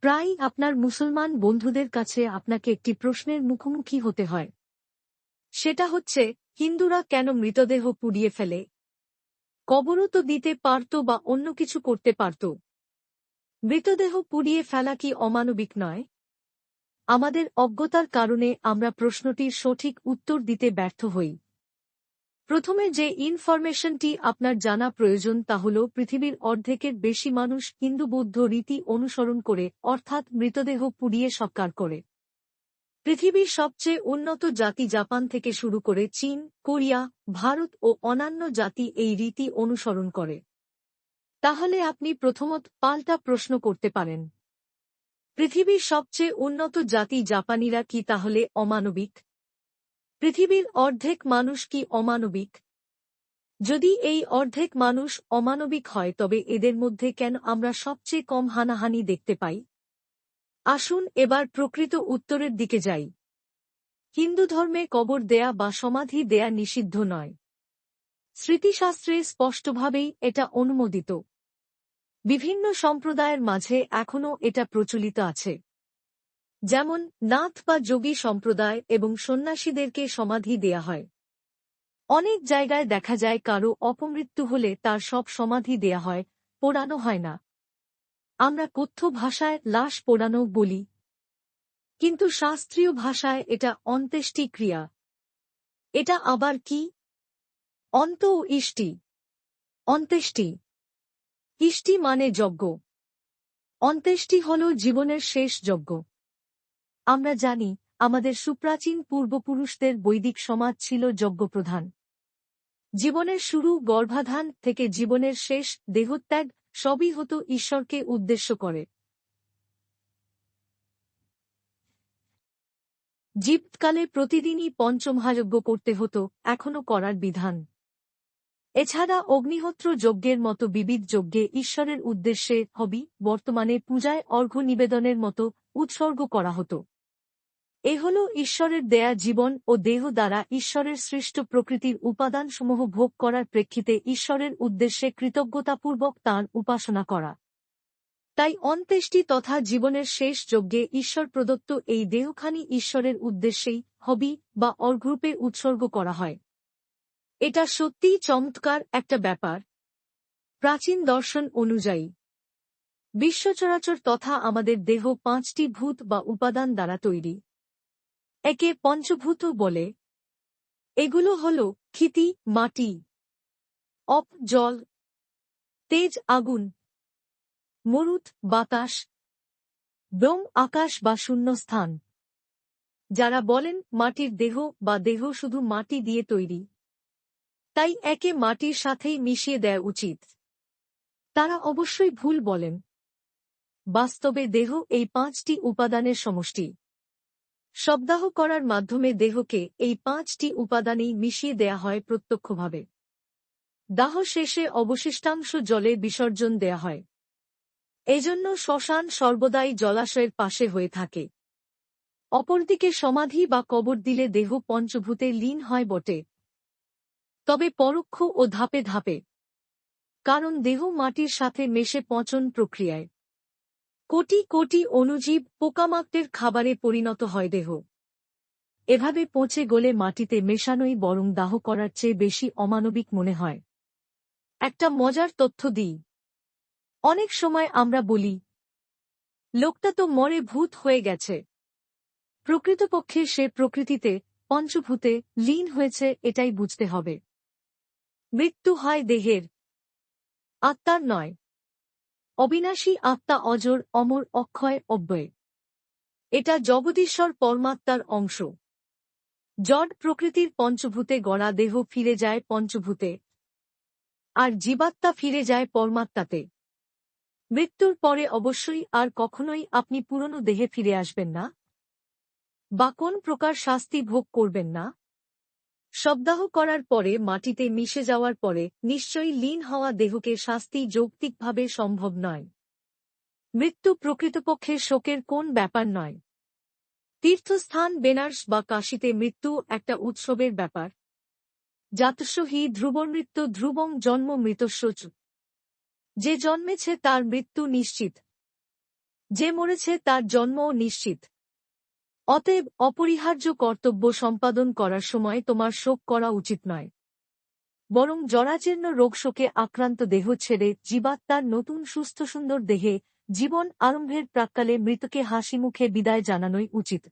প্রায়ই আপনার মুসলমান বন্ধুদের কাছে আপনাকে একটি প্রশ্নের মুখোমুখি হতে হয়। সেটা হচ্ছে, হিন্দুরা কেন মৃতদেহ পুড়িয়ে ফেলে? কবরও তো দিতে পারত বা অন্য কিছু করতে পারত। মৃতদেহ পুড়িয়ে ফেলা কি অমানবিক নয়? আমাদের অজ্ঞতার কারণে আমরা প্রশ্নটির সঠিক উত্তর দিতে ব্যর্থ হই। প্রথমে যে ইনফরমেশনটি আপনার জানা প্রয়োজন তা হল পৃথিবীর অর্ধেকের বেশি মানুষ হিন্দু বৌদ্ধ রীতি অনুসরণ করে, অর্থাৎ মৃতদেহ পুড়িয়ে সৎকার করে। পৃথিবীর সবচেয়ে উন্নত জাতি জাপান থেকে শুরু করে চীন, কোরিয়া, ভারত ও অন্যান্য জাতি এই রীতি অনুসরণ করে। তাহলে আপনি প্রথমত পাল্টা প্রশ্ন করতে পারেন। পৃথিবীর সবচেয়ে উন্নত জাতি জাপানিরা কি তাহলে অমানবিক? পৃথিবীর অর্ধেক মানুষ কি অমানবিক? যদি এই অর্ধেক মানুষ অমানবিক হয়, তবে এদের মধ্যে কেন আমরা সবচেয়ে কম হানাহানি দেখতে পাই? আসুন এবার প্রকৃত উত্তরের দিকে যাই। হিন্দু ধর্মে কবর দেয়া বা সমাধি দেয়া নিষিদ্ধ নয়। স্মৃতিশাস্ত্রে স্পষ্টভাবেই এটা অনুমোদিত। বিভিন্ন সম্প্রদায়ের মাঝে এখনও এটা প্রচলিত আছে। যেমন, নাথ বা যোগী সম্প্রদায় এবং সন্ন্যাসীদেরকে সমাধি দেয়া হয়। অনেক জায়গায় দেখা যায় কারও অপমৃত্যু হলে তার সব সমাধি দেয়া হয়, পোড়ানো হয় না। আমরা কথ্য ভাষায় লাশ পোড়ানো বলি। কিন্তু শাস্ত্রীয় ভাষায় এটা অন্ত্যেষ্টি ক্রিয়া। এটা আবার কি? অন্ত ও ইষ্টি। অন্ত্যেষ্টি। ইষ্টি মানে যজ্ঞ। অন্ত্যেষ্টি হল জীবনের শেষ যজ্ঞ। আমরা জানি, আমাদের সুপ্রাচীন পূর্বপুরুষদের বৈদিক সমাজ ছিল যজ্ঞপ্রধান। জীবনের শুরু গর্ভাধান থেকে জীবনের শেষ দেহত্যাগ সবই হতো ঈশ্বরকে উদ্দেশ্য করে। জীবকালে প্রতিদিনই পঞ্চমহাযজ্ঞ করতে হতো, এখনও করার বিধান। এছাড়া অগ্নিহোত্র যজ্ঞের মতো বিবিধ যজ্ঞে ঈশ্বরের উদ্দেশ্যে হবি, বর্তমানে পূজায় অর্ঘ্য নিবেদনের মতো উৎসর্গ করা হতো। এ হল ঈশ্বরের দেয়া জীবন ও দেহ দ্বারা ঈশ্বরের সৃষ্ট প্রকৃতির উপাদানসমূহ ভোগ করার প্রেক্ষিতে ঈশ্বরের উদ্দেশ্যে কৃতজ্ঞতাপূর্বক তাঁর উপাসনা করা। তাই অন্ত্যেষ্টি তথা জীবনের শেষ যজ্ঞে ঈশ্বর প্রদত্ত এই দেহখানি ঈশ্বরের উদ্দেশ্যেই হবি বা অর্গ্রুপে উৎসর্গ করা হয়। এটা সত্যিই চমৎকার একটা ব্যাপার। প্রাচীন দর্শন অনুযায়ী, বিশ্বচরাচর তথা আমাদের দেহ পাঁচটি ভূত বা উপাদান দ্বারা তৈরি। একে পঞ্চভূত বলে। এগুলো হল ক্ষিতি, মাটি, অপ, জল, তেজ, আগুন, মরুত, বাতাস ব্রম আকাশ বা শূন্যস্থান। যারা বলেন মাটির দেহ বা দেহ শুধু মাটি দিয়ে তৈরি, তাই একে মাটির সাথেই মিশিয়ে দেয়া উচিত। তারা অবশ্যই ভুল বলেন। বাস্তবে দেহ এই পাঁচটি উপাদানের সমষ্টি। শব্দাহ করার মাধ্যমে দেহকে এই পাঁচটি উপাদানেই মিশিয়ে দেয়া হয় প্রত্যক্ষভাবে। দাহ শেষে অবশিষ্টাংশ জলে বিসর্জন দেয়া হয়। এজন্য শ্মশান সর্বদাই জলাশয়ের পাশে হয়ে থাকে। অপরদিকে সমাধি বা কবর দিলে দেহ পঞ্চভূতে লীন হয় বটে। তবে পরোক্ষ ও ধাপে ধাপে। কারণ দেহ মাটির সাথে মেশে পচন প্রক্রিয়ায়। কোটি কোটি অণুজীব পোকামাকটের খাবারে পরিণত হয় দেহ। এভাবে পচে গলে মাটিতে মেশানোই বরং দাহ করার চেয়ে বেশি অমানবিক মনে হয়। একটা মজার তথ্য দিই। অনেক সময় আমরা বলি, লোকটা তো মরে ভূত হয়ে গেছে। প্রকৃতপক্ষে সে প্রকৃতিতে, পঞ্চভূতে লীন হয়েছে এটাই বুঝতে হবে। মৃত্যু হয় দেহের। আত্মার নয়। অবিনাশী আত্মা অজর, অমর, অক্ষয়, অব্যয়। এটা জগদীশ্বর পরমাত্মার অংশ। জড প্রকৃতির পঞ্চভূতে গড়া দেহ ফিরে যায় পঞ্চভূতে, আর জীবাত্মা ফিরে যায় পরমাত্মাতে। মৃত্যুর পরে অবশ্যই আর কখনোই আপনি পুরনো দেহে ফিরে আসবেন না। বা কোন প্রকার শাস্তি ভোগ করবেন না। শব্দাহ করার পরে মাটিতে মিশে যাওয়ার পরে নিশ্চয়ই লীন হওয়া দেহকে শাস্তি যৌক্তিকভাবে সম্ভব নয়। মৃত্যু প্রকৃতপক্ষে শোকের কোন ব্যাপার নয়। তীর্থস্থান বেনার্স বা কাশিতে মৃত্যু একটা উৎসবের ব্যাপার। জাতস্য হি ধ্রুবমৃত্যু ধ্রুবং জন্ম মৃতস্য যে জন্মেছে তার মৃত্যু নিশ্চিত। যে মরেছে তার জন্মও নিশ্চিত। অতএব অপরিহার্য কর্তব্য সম্পাদন করার সময় তোমার শোক করা উচিত নয়। বরং জরাজীর্ণ রোগশোকে আক্রান্ত দেহ ছেড়ে জীবাত্মার নতুন সুস্থ সুন্দর দেহে জীবন আরম্ভের প্রাক্কালে মৃতকে হাসি মুখে বিদায় জানানোই উচিত।